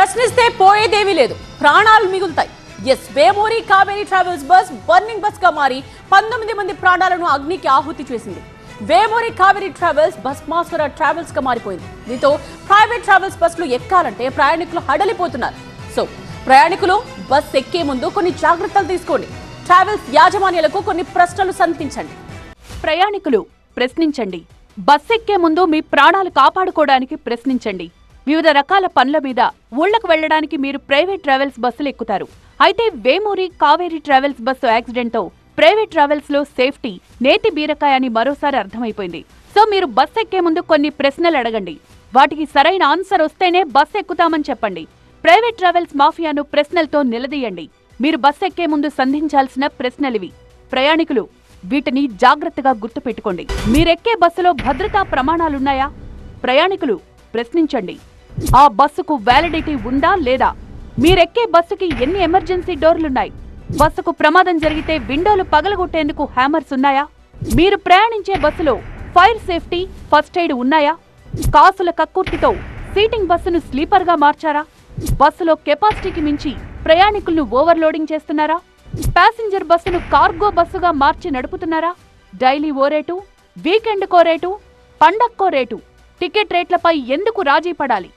ప్రశ్నిస్తే పోయేదేమీ లేదు. ప్రాణాలు మిగులుతాయి. Yes Vemuri Kaveri travels bus burning బస్గా మారి పంతొమ్మిది మంది ప్రాణాలను అగ్నికి ఆహుతి చేసింది. వేమూరి కావేరీ ట్రావెల్స్ బస్ మాస్వర ట్రావెల్స్గా మారిపోయింది. దీంతో ప్రైవేట్ ట్రావెల్స్ బస్సులు ఎక్కాలంటే ప్రయాణికులు హడలిపోతున్నారు. సో ప్రయాణికులు బస్ ఎక్కే ముందు కొన్ని జాగ్రత్తలు తీసుకోండి. ట్రావెల్స్ యాజమాన్యాలకు కొన్ని ప్రశ్నలు సంధించండి. ప్రయాణికులు ప్రశ్నించండి. బస్ ఎక్కే ముందు మీ ప్రాణాలు కాపాడుకోవడానికి ప్రశ్నించండి. వివిధ రకాల పనుల మీద ఊళ్ళకు వెళ్ళడానికి మీరు ప్రైవేట్ ట్రావెల్స్ బస్సులు ఎక్కుతారు. అయితే వేమూరి కావేరీ ట్రావెల్స్ బస్సు యాక్సిడెంట్తో ప్రైవేట్ ట్రావెల్స్లో సేఫ్టీ నేతి బీరకాయ అని మరోసారి అర్థమైపోయింది. సో మీరు బస్ ఎక్కే ముందు కొన్ని ప్రశ్నలు అడగండి. వాటికి సరైన ఆన్సర్ వస్తేనే బస్ ఎక్కుతామని చెప్పండి. ప్రైవేట్ ట్రావెల్స్ మాఫియాను ప్రశ్నలతో నిలదీయండి. మీరు బస్ ఎక్కే ముందు సంధించాల్సిన ప్రశ్నలివి. ప్రయాణికులు వీటిని జాగ్రత్తగా గుర్తుపెట్టుకోండి. మీరెక్కే బస్సులో భద్రతా ప్రమాణాలున్నాయా? ప్రయాణికులు ప్రశ్నించండి. ఆ బస్సుకు వ్యాలిడిటీ ఉందా లేదా? మీరెక్కే బస్సుకి ఎన్ని ఎమర్జెన్సీ డోర్లున్నాయి? బస్సుకు ప్రమాదం జరిగితే విండోలు పగలగొట్టేందుకు హ్యామర్స్ ఉన్నాయా? మీరు ప్రయాణించే బస్సులో ఫైర్ సేఫ్టీ ఫస్ట్ ఎయిడ్ ఉన్నాయా? కాసుల కక్కుర్తితో సీటింగ్ బస్సును స్లీపర్గా మార్చారా? బస్సులో కెపాసిటీకి మించి ప్రయాణికులను ఓవర్లోడింగ్ చేస్తున్నారా? ప్యాసింజర్ బస్సును కార్గో బస్సుగా మార్చి నడుపుతున్నారా? డైలీ ఓ రేటు వీకెండ్ కో రేటు పండక్కో రేటు టికెట్ రేట్లపై ఎందుకు రాజీ పడాలి?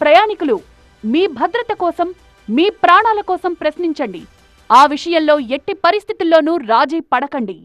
ప్రయాణికులు మీ భద్రత కోసం మీ ప్రాణాల కోసం ప్రశ్నించండి. ఆ విషయంలో ఎట్టి పరిస్థితుల్లోనూ రాజీ పడకండి.